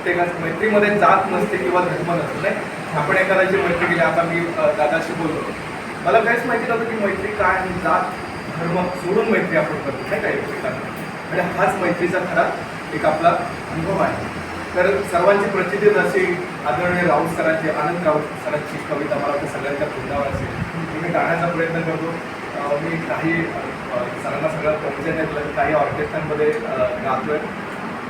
प्रत्येकाच मैत्रीमध्ये जात नसते किंवा धर्म नसतो नाही? आपण एखाद्याची मैत्री केली आता मी दादाशी बोललो. मला काहीच माहिती नव्हतं की मैत्री काय आणि जात धर्म सोडून मैत्री आपण करतो नाही काही एकमेकांना? आणि हाच मैत्रीचा खरा एक आपला अनुभव आहे. तर सर्वांची प्रचिती अशी आदरणीय राऊत सरांची आनंद राऊत सरांची कविता मला वाटतं सगळ्यांच्या तोंडावर असेल. मी गाण्याचा प्रयत्न करतो. मी काही सरांना सगळं परिचय नाही काही ऑर्केस्ट्रांमध्ये गातो गातोय.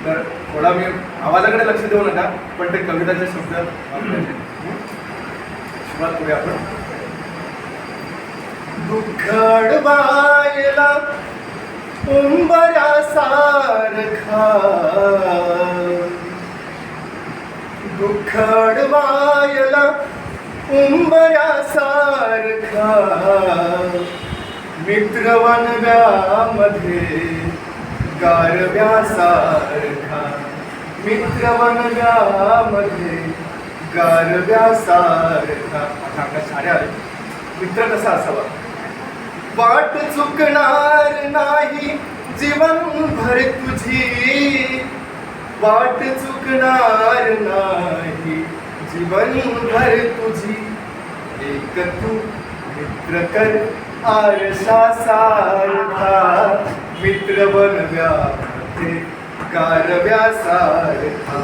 तर थोडा मी आवाजाकडे लक्ष देऊ नका पण ते कविताचे शब्द सुरुवात करूया आपण. दुःखड बायला उंबऱ्यासारखा. दुःखड मित्रवनव्यामध्ये उंबऱ्यासारखा मित्र गारव्यासारखा गारव्यासारखा माझ्या अंगात मित्र कसा असावा? वाट चुकणार नाही. जीवन भर तुझी. वाट चुकणार नाही. जीवन भर तुझी. एक तू मित्र कर आरसा सारखा. मित्र बनव्या बनव्यामध्ये गारव्यासारखा.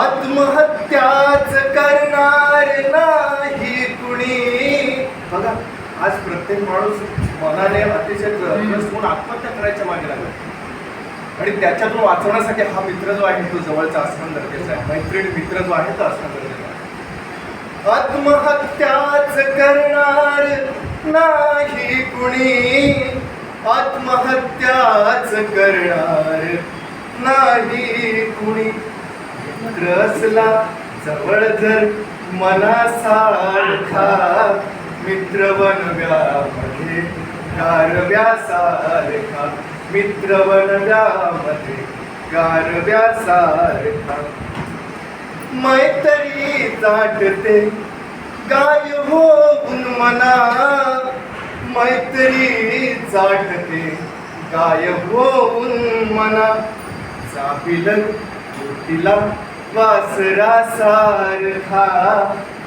आत्महत्याच करणार नाही कुणी. बघा आज प्रत्येक माणूस मनाने अतिशय त्रस्त होऊन आत्महत्या करायच्या मागे लागला. आणि त्याच्यातून वाचवण्यासाठी हा मित्र जो आहे तो जवळचा असणं गरजेचं आहे. मैत्रीण मित्र जो आहे तो असणं गरजेचं आहे. आत्महत्याच करणार नाही कुणी. आत्महत्याच करणार नाही कुणी. मित्र असला जवळ जर मनासारखा मित्र बनव्यामध्ये गारव्यासारखा. मित्र बनव्यामध्ये गारव्यासारखा. मैत्री दाटते गाय होऊन मना मैत्री चाटते गायब होऊन मना. चापिलं तिला वासरा सारखा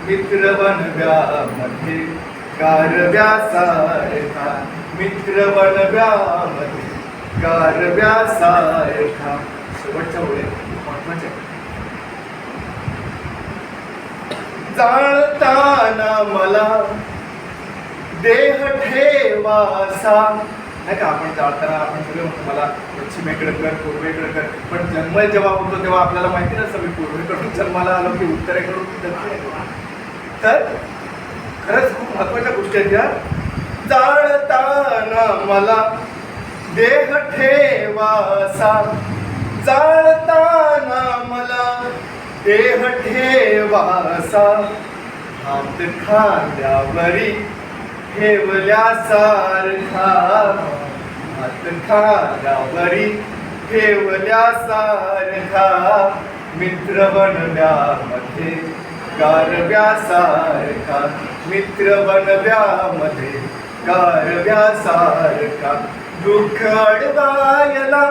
मित्र बनव्यामध्ये गारव्यासारखा मित्र बनव्यामध्ये गारव्यासारखा शेवटच्या ओळी महत्त्वाच्या. जाळताना मला देह ठेवासा नाही का? आपण जाळताना आपण सगळे म्हणतो मला पश्चिमेकडे कर पूर्वेकडे कर. पण जन्म जेव्हा होतो तेव्हा आपल्याला माहिती नसतं मी पूर्वेकडून जन्माला आलो की उत्तरेकडून की दक्षिणेकडून तर खरंच खूप महत्त्वाच्या गोष्टी आहेत या जाळताना मला. देह ठेवासा जाळताना मला. देह ठेवासा हात खांद्यावरी ठेवल्यासारखा हात ठेवल्या ठेवल्यासारखा मित्र बनव्यामध्ये गारव्यासारखा मित्र बनव्यामध्ये गारव्यासारखा दुःख अडवायला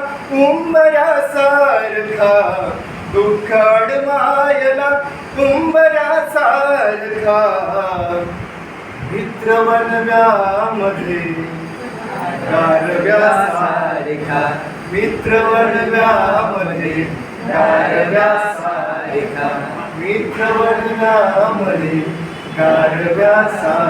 उंबऱ्यासारखा दुःख अडवायला उंबऱ्यासारखा मित्र बनव्यामध्ये गारव्यासारखा. मित्र बनव्यामध्ये गारव्यासारखा. मित्र बनव्यामध्ये गारव्यासारखा